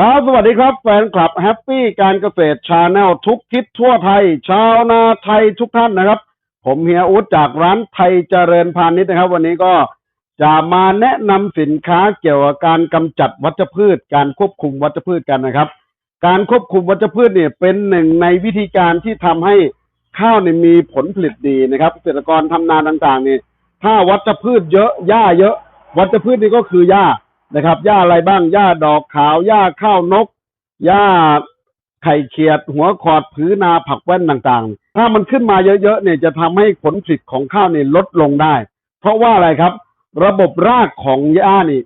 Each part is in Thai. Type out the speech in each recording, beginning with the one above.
ครับสวัสดีครับ แฟนคลับแฮปปี้การเกษตรชาแนลทุกทิศทั่วไทย ชาวนาไทยทุกท่านนะครับ ผมเฮียอุดจากร้านไทยเจริญพาณิชย์นะครับ วันนี้ก็จะมาแนะนำสินค้าเกี่ยวกับการกำจัดวัชพืช การควบคุมวัชพืชกันนะครับ การควบคุมวัชพืชเนี่ยเป็นหนึ่งในวิธีการที่ทำให้ข้าวเนี่ยมีผลผลิตดีนะครับเกษตรกรทำนาต่างๆเนี่ยถ้าวัชพืชเยอะหญ้าเยอะ วัชพืชนี่ก็คือหญ้า นะครับหญ้าอะไรบ้างหญ้าดอกขาวหญ้าข้าวนกหญ้าไข่เขียด หัวขอดผือนาผักแว่นต่างๆ ถ้ามันขึ้นมาเยอะๆเนี่ยจะทำให้ผลผลิตของข้าวเนี่ยลดลงได้ เพราะว่าอะไรครับ ระบบรากของหญ้านี่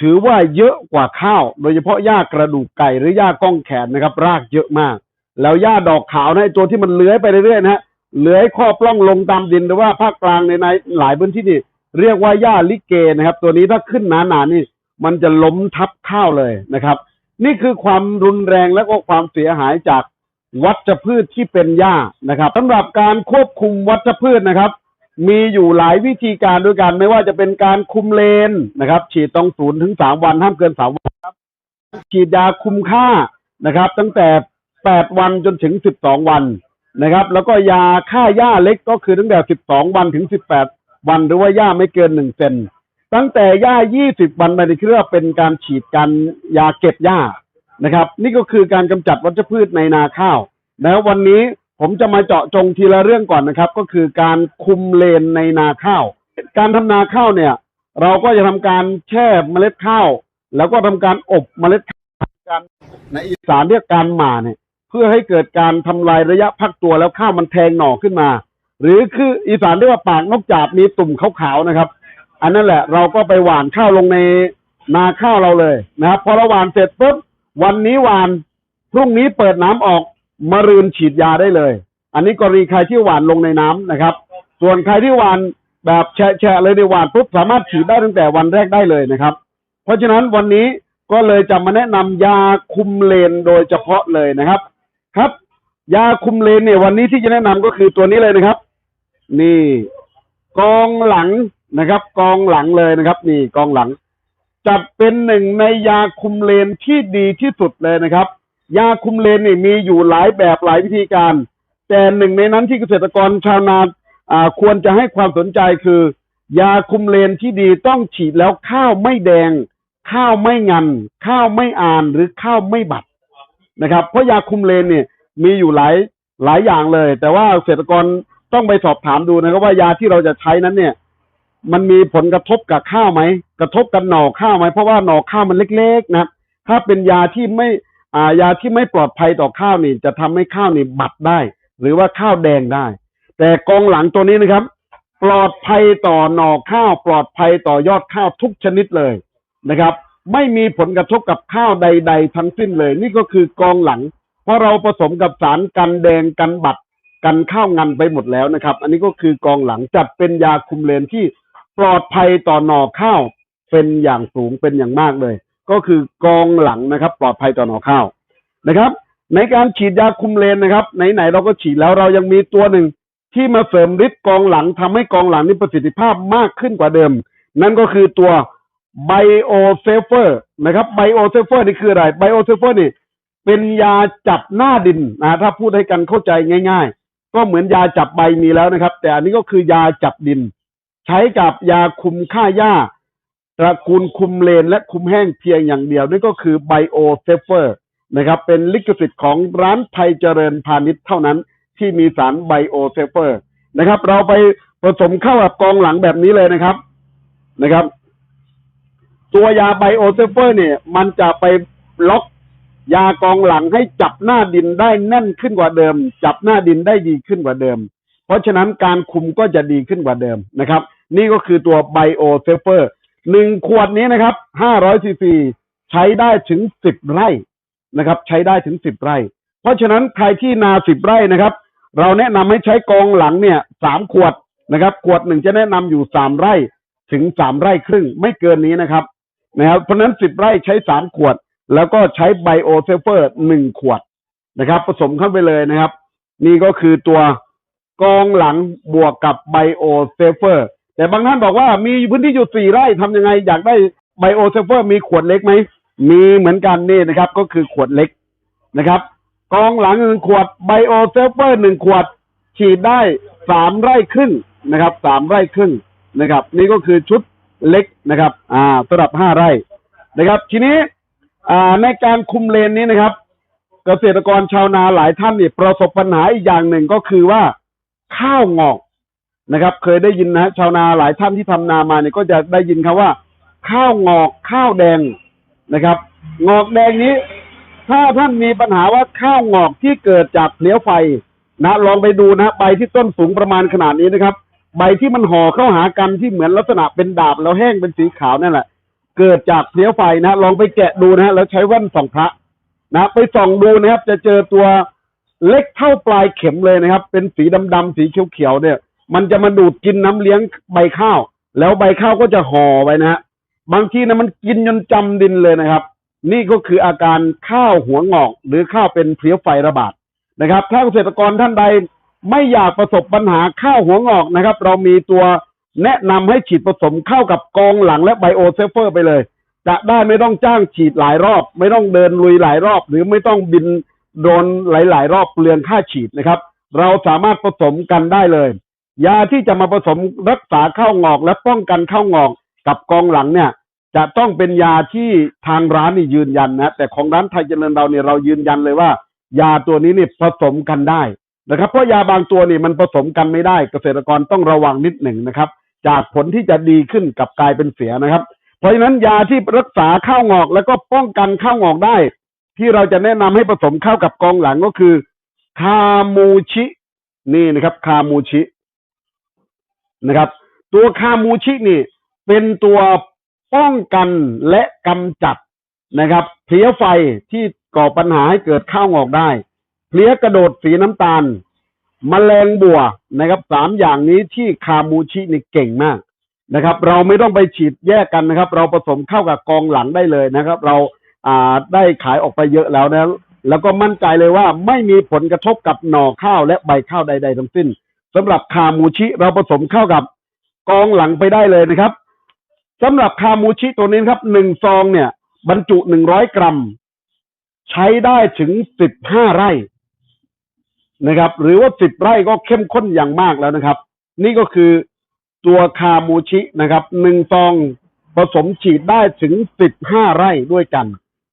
ถือว่าเยอะกว่าข้าว โดยเฉพาะหญ้ากระดูกไก่หรือหญ้าก้องแขนนะครับ รากเยอะมาก แล้วหญ้าดอกขาวนะตัวที่มันเลื้อยไปเรื่อยๆนะฮะเลื้อยครอบปล้องลงตามดินหรือว่าภาคกลางในในหลายพื้นที่นี่เรียกว่าหญ้าลิเกนะครับ ตัวนี้ถ้าขึ้นหนาๆนี่ มันจะล้มทับข้าวเลยนะครับ นี่คือความรุนแรงและก็ความเสียหายจากวัชพืชที่เป็นหญ้านะครับสำหรับการควบคุมวัชพืชนะครับ มีอยู่หลายวิธีการด้วยกัน ไม่ว่าจะเป็นการคุมเลนนะครับ ฉีดต้องศูนย์ถึงสามวันห้ามเกินสามวันครับ ฉีดยาคุมค่านะครับ ตั้งแต่แปดวันจนถึงสิบสองวันนะครับ แล้วก็ยาฆ่าหญ้าเล็กก็คือตั้งแต่สิบสองวันถึงสิบแปดวันหรือว่าหญ้าไม่เกินหนึ่งเซน ตั้งแต่หญ้า 20 วันไปในเครือเป็นการฉีดการยาเก็บหญ้านะครับ นี่ก็คือการกำจัดวัชพืชในนาข้าวแล้ววันนี้ผมจะมาเจาะจงทีละเรื่องก่อนนะครับ ก็คือการคุมเลนในนาข้าว การทำนาข้าวเนี่ย เราก็จะทำการแช่เมล็ดข้าว แล้วก็ทำการอบเมล็ดข้าวการในอีสานเรียกการหมาเนี่ย เพื่อให้เกิดการทำลายระยะพักตัวแล้วข้าวมันแทงหน่อขึ้นมา หรือคืออีสานเรียกว่าปากนกจาบมีตุ่มขาวๆนะครับ อันนั้นแหละ เราก็ไปหว่านข้าวลงในนาข้าวเราเลยนะครับพอเราหว่านเสร็จปุ๊บวันนี้หว่านพรุ่งนี้เปิดน้ำออกมารืนฉีดยาได้เลย อันนี้กรณีใครที่หว่านลงในน้ำนะครับ ส่วนใครที่หว่านแบบแฉะเลยในหว่านปุ๊บสามารถฉีดได้ตั้งแต่วันแรกได้เลยนะครับ เพราะฉะนั้นวันนี้ก็เลยจะมาแนะนำยาคุมเลนโดยเฉพาะเลยนะครับ ครับ ยาคุมเลนเนี่ยวันนี้ที่จะแนะนำก็คือตัวนี้เลยนะครับ นี่ กองหลัง นะครับ กองหลังเลยนะครับ นี่กองหลัง จัดเป็นหนึ่งในยาคุมเลนที่ดีที่สุดเลยนะครับ ยาคุมเลนนี่มีอยู่หลายแบบหลายวิธีการ แต่หนึ่งในนั้นที่เกษตรกรชาวนาอ่าควรจะให้ความสนใจคือ ยาคุมเลนที่ดีต้องฉีดแล้วข้าวไม่แดง ข้าวไม่งัน ข้าวไม่อ่านหรือข้าวไม่บัดนะครับ เพราะยาคุมเลนเนี่ยมีอยู่หลายหลายอย่างเลย แต่ว่าเกษตรกรต้องไปสอบถามดูนะครับว่ายาที่เราจะใช้นั้นเนี่ย มันมีผลกระทบกับข้าวไหมกระทบกับหน่อข้าวไหมเพราะว่าหน่อข้าวมันเล็กๆ นะ ถ้าเป็นยาที่ไม่อ่ายาที่ไม่ปลอดภัยต่อข้าวนี่ จะทำให้ข้าวนี่บัดได้ หรือว่าข้าวแดงได้ แต่กองหลังตัวนี้นะครับ ปลอดภัยต่อหน่อข้าว ปลอดภัยต่อยอดข้าวทุกชนิดเลยนะครับ ไม่มีผลกระทบกับข้าวใด ๆ ทั้งสิ้นเลย นี่ก็คือกองหลัง เพราะเราผสมกับสารกันแดงกันบัดกันข้าวงันไปหมดแล้วนะครับ อันนี้ก็คือกองหลังจัดเป็นยาคุมเลนที่ ปลอดภัยต่อหน่อข้าวเป็นอย่างสูงเป็นอย่างมากเลย ก็คือกองหลังนะครับ ปลอดภัยต่อหน่อข้าวนะครับ ในการฉีดยาคุมเลนนะครับไหนๆเราก็ฉีดแล้วเรายังมีตัวหนึ่งที่มาเสริมฤทธิ์กองหลังทำให้กองหลังนี้ประสิทธิภาพมากขึ้นกว่าเดิม นั่นก็คือตัวไบโอเซฟเฟอร์นะครับไบโอเซฟเฟอร์นี่คืออะไรไบโอเซฟเฟอร์นี่เป็นยาจับหน้าดินนะถ้าพูดให้กันเข้าใจง่าย ๆ ก็เหมือนยาจับใบมีแล้วนะครับ แต่อันนี้ก็คือยาจับดิน ใช้กับยาคุมฆ่าหญ้าตระกูลคุมเลนและคุมแห้งเพียงอย่างเดียว นั่นก็คือไบโอเซฟเฟอร์นะครับ เป็นลิขสิทธิ์ของร้านไทยเจริญพาณิชย์เท่านั้นที่มีสารไบโอเซฟเฟอร์นะครับ เราไปผสมเข้ากับกองหลังแบบนี้เลยนะครับนะครับ ตัวยาไบโอเซฟเฟอร์เนี่ย มันจะไปล็อกยากองหลังให้จับหน้าดินได้แน่นขึ้นกว่าเดิม จับหน้าดินได้ดีขึ้นกว่าเดิม เพราะฉะนั้นการคุมก็จะดีขึ้นกว่าเดิมนะครับ นี่ก็คือตัวไบโอเซฟเฟอร์หนึ่งขวดนี้นะครับห้าร้อยซีซีใช้ได้ถึงสิบไร่นะครับ ใช้ได้ถึงสิบไร่ เพราะฉะนั้นใครที่นาสิบไร่นะครับ เราแนะนำให้ใช้กองหลังเนี่ยสามขวดนะครับ ขวดหนึ่งจะแนะนำอยู่สามไร่ถึงสามไร่ครึ่งไม่เกินนี้นะครับนะครับเพราะฉะนั้นสิบไร่ใช้สามขวด แล้วก็ใช้ไบโอเซฟเฟอร์หนึ่งขวดนะครับ ผสมเข้าไปเลยนะครับ นี่ก็คือตัวกองหลังบวกกับไบโอเซฟเฟอร์ แต่บางท่านบอกว่ามีพื้นที่อยู่สี่ไร่ทำยังไง อยากได้ไบโอเซฟเฟอร์มีขวดเล็กไหม มีเหมือนกันนี่นะครับ ก็คือขวดเล็กนะครับกองหลังหนึ่งขวดไบโอเซฟเฟอร์หนึ่งขวด ฉีดได้สามไร่ครึ่งนะครับสามไร่ครึ่งนะครับ นี่ก็คือชุดเล็กนะครับ อ่าสำหรับห้าไร่นะครับ ทีนี้อ่าในการคุมเลนนี้นะครับ เกษตรกรชาวนาหลายท่านเนี่ยประสบปัญหาอีกอย่างหนึ่งก็คือว่าข้าวงอก นะครับ เคยได้ยินนะชาวนาหลายท่านที่ทำนามาเนี่ยก็จะได้ยินคำว่า ข้าวงอกข้าวแดงนะครับ งอกแดงนี้ ถ้าท่านมีปัญหาว่าข้าวงอกที่เกิดจากเพลี้ยวไฟนะลองไปดูนะใบที่ต้นสูงประมาณขนาดนี้นะครับ ใบที่มันห่อเข้าหากันที่เหมือนลักษณะเป็นดาบแล้วแห้งเป็นสีขาวนั่นแหละ เกิดจากเพลี้ยวไฟนะลองไปแกะดูนะแล้วใช้แว่นส่องพระนะไปส่องดูนะครับ จะเจอตัวเล็กเท่าปลายเข็มเลยนะครับ เป็นสีดำๆสีเขียวๆเนี่ย มันจะมาดูดกินน้ำเลี้ยงใบข้าว แล้วใบข้าวก็จะห่อไว้นะฮะบางทีนะมันกินจนจำดินเลยนะครับ นี่ก็คืออาการข้าวหัวงอก หรือข้าวเป็นเพลี้ยวไฟระบาดนะครับ ถ้าเกษตรกรท่านใดไม่อยากประสบปัญหาข้าวหัวงอกนะครับ เรามีตัวแนะนำให้ฉีดผสมเข้ากับกองหลังและไบโอเซฟเฟอร์ไปเลย จะได้ไม่ต้องจ้างฉีดหลายรอบ ไม่ต้องเดินลุยหลายรอบ หรือไม่ต้องบินโดนหลาย ๆ รอบเปลืองค่าฉีดนะครับ เราสามารถผสมกันได้เลย ยาที่จะมาผสมรักษาข้าวงอกและป้องกันข้าวงอกกับกองหลังเนี่ย จะต้องเป็นยาที่ทางร้านนี่ยืนยันนะ แต่ของร้านไทยเจริญเราเนี่ยเรายืนยันเลยว่า ยาตัวนี้นี่ผสมกันได้นะครับเพราะยาบางตัวนี่มันผสมกันไม่ได้ เกษตรกรต้องระวังนิดหนึ่งนะครับ จากผลที่จะดีขึ้นกับกลายเป็นเสียนะครับ เพราะฉะนั้นยาที่รักษาข้าวงอกแล้วก็ป้องกันข้าวงอกได้ ที่เราจะแนะนำให้ผสมเข้ากับกองหลังก็คือ คามูชิ นี่นะครับ คามูชิ นะครับ ตัวคามูชินี่ เป็นตัวป้องกันและกำจัดนะครับเพลี้ยไฟที่ก่อปัญหาให้เกิดข้าวงอกได้เพลี้ยกระโดดสีน้ำตาลแมลงบัวนะครับสามอย่างนี้ที่คามูชินี่เก่งมากนะครับ เราไม่ต้องไปฉีดแยกกันนะครับ เราผสมเข้ากับกองหลังได้เลยนะครับ เราอ่าได้ขายออกไปเยอะแล้วนะแล้วก็มั่นใจเลยว่าไม่มีผลกระทบกับหน่อข้าวและใบข้าวใด ๆ ทั้งสิ้น สำหรับคามูชิเราผสมเข้ากับกองหลังไปได้เลยนะครับสำหรับคามูชิตัวนี้ครับหนึ่งซองเนี่ย บรรจุหนึ่งร้อยกรัม ใช้ได้ถึงสิบห้าไร่นะครับ หรือว่าสิบไร่ก็เข้มข้นอย่างมากแล้วนะครับ นี่ก็คือตัวคามูชินะครับหนึ่งซองผสมฉีดได้ถึงสิบห้าไร่ด้วยกัน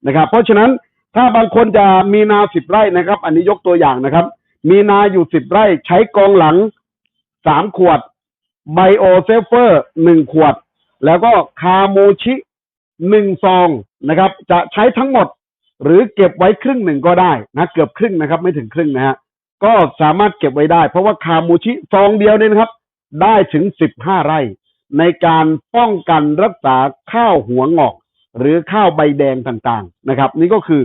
นะครับ เพราะฉะนั้นถ้าบางคนจะมีนาสิบไร่นะครับ อันนี้ยกตัวอย่างนะครับ มีนาอยู่สิบไร่ใช้กองหลังสามขวด ไบโอเซฟเฟอร์หนึ่งขวด แล้วก็คาโมชิหนึ่งซองนะครับ จะใช้ทั้งหมด หรือเก็บไว้ครึ่งหนึ่งก็ได้นะเกือบครึ่งนะครับ ไม่ถึงครึ่งนะฮะก็สามารถเก็บไว้ได้ เพราะว่าคาโมชิซองเดียวเนี่ยนะครับ ได้ถึงสิบห้าไร่ ในการป้องกันรักษาข้าวหัวงอก หรือข้าวใบแดงต่างๆนะครับ นี่ก็คือ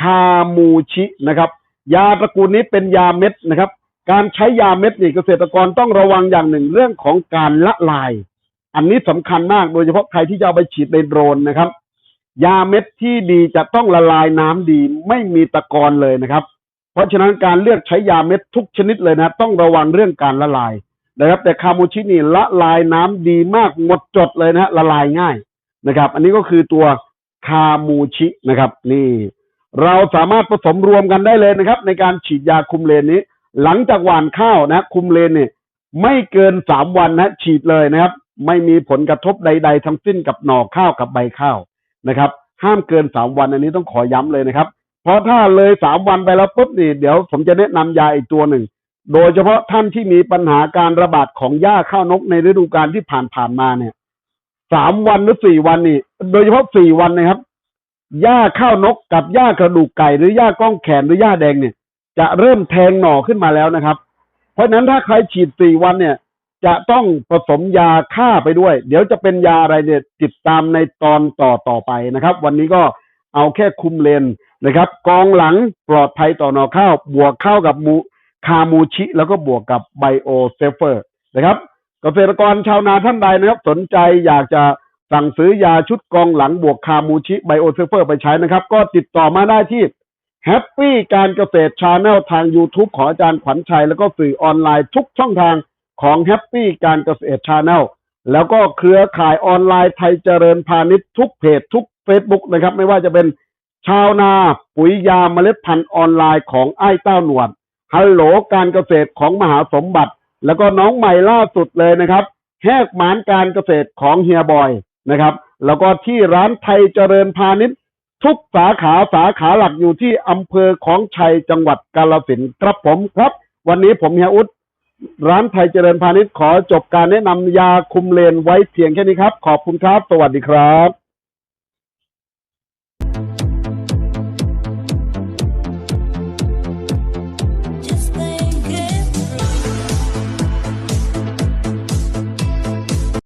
คาโมชินะครับ ยาตระกูลนี้เป็นยาเม็ดนะครับ การใช้ยาเม็ดนี่เกษตรกรต้องระวังอย่างหนึ่งเรื่องของการละลาย อันนี้สำคัญมากโดยเฉพาะใครที่จะเอาไปฉีดในโดรนนะครับ ยาเม็ดที่ดีจะต้องละลายน้ำดีไม่มีตะกอนเลยนะครับ เพราะฉะนั้นการเลือกใช้ยาเม็ดทุกชนิดเลยนะต้องระวังเรื่องการละลายนะครับ แต่คาโมชินี่ละลายน้ำดีมากหมดจดเลยนะฮะละลายง่ายนะครับ อันนี้ก็คือตัวคามูชินะครับ นี่ เราสามารถผสมรวมกันได้เลยนะครับ ในการฉีดยาคุมเลนนี้ หลังจากหว่านข้าวนะ คุมเลนเนี่ยไม่เกินสามวันนะฉีดเลยนะครับ ไม่มีผลกระทบใด ๆ ทั้งสิ้นกับหน่อข้าวกับใบข้าวนะครับ ห้ามเกินสามวันอันนี้ต้องขอย้ำเลยนะครับ เพราะถ้าเลยสามวันไปแล้วปุ๊บนี่เดี๋ยวผมจะแนะนำยาอีกตัวหนึ่ง โดยเฉพาะท่านที่มีปัญหาการระบาดของหญ้าข้าวนกในฤดูกาลที่ผ่านผ่านๆมาเนี่ยสามวันหรือสี่วันนี่ โดยเฉพาะสี่วันนะครับ หญ้าข้าวนกกับหญ้ากระดูกไก่ หรือหญ้าก้องแขนหรือหญ้าแดงเนี่ย จะเริ่มแทงหน่อขึ้นมาแล้วนะครับ เพราะฉะนั้นถ้าใครฉีดสี่วันเนี่ย จะต้องผสมยาฆ่าไปด้วย เดี๋ยวจะเป็นยาอะไรเนี่ยติดตามในตอนต่อต่อไปนะครับ วันนี้ก็เอาแค่คุมเลนนะครับ กองหลังปลอดภัยต่อหน่อข้าว บวกเข้ากับมูคามูชิ แล้วก็บวกกับไบโอเซฟเฟอร์นะครับ เกษตรกรชาวนาท่านใดนะครับ สนใจอยากจะ สั่งซื้อยาชุดกองหลังบวกคามูชิไบโอเซฟเฟอร์ไปใช้นะครับ ก็ติดต่อมาได้ที่แฮปปี้การเกษตรชาแนลทาง YouTube ของอาจารย์ขวัญชัย แล้วก็สื่อออนไลน์ทุกช่องทางของแฮปปี้การเกษตรชาแนลแล้วก็เครือข่ายออนไลน์ไทยเจริญพาณิชย์ทุกเพจทุก Facebook นะครับ ไม่ว่าจะเป็นชาวนาปุ๋ยยาเมล็ดพันธุ์ออนไลน์ของไอ้เต้าหนวดฮัลโหลการเกษตรของมหาสมบัติ แล้วก็น้องใหม่ล่าสุดเลยนะครับ แหกหมานการเกษตรของเฮียบอย นะครับ แล้วก็ที่ร้านไทยเจริญพาณิชย์ทุกสาขาสาขาหลักอยู่ที่อำเภอของชัยจังหวัดกาฬสินธุครับผมครับ วันนี้ผมเฮียอุดร้านไทยเจริญพาณิชย์ขอจบการแนะนำยาคุมเลนไว้เพียงแค่นี้ครับ ขอบคุณครับ สวัสดีครับ